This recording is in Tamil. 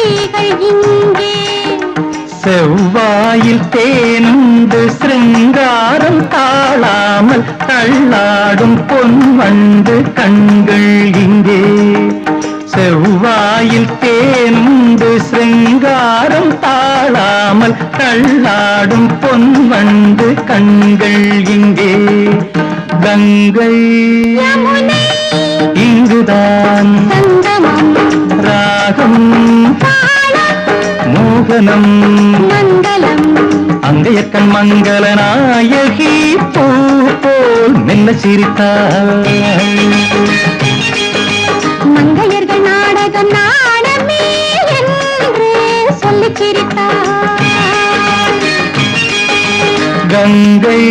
மங்கைகள் இங்கே. செவ்வாயில் தேனுண்டு சிருங்காரம் தாழாமல் தள்ளாடும் பொன் வண்டு கண்கள் இங்கே. செவ்வாயில் தேனுண்டு சிருங்காரம் தாழாமல் தள்ளாடும் பொன் வண்டு கண்கள் இங்கே. கங்கை இங்குதான் ராகம் மோகனம் மங்களம் அங்கையக்கண் மங்கள நாயகி பூ போல் மெல்ல சிரித்தாள். மங்கையர்கள் நாடகம் நாடமே என்று சொல்லிச் சிரித்தார் கங்கை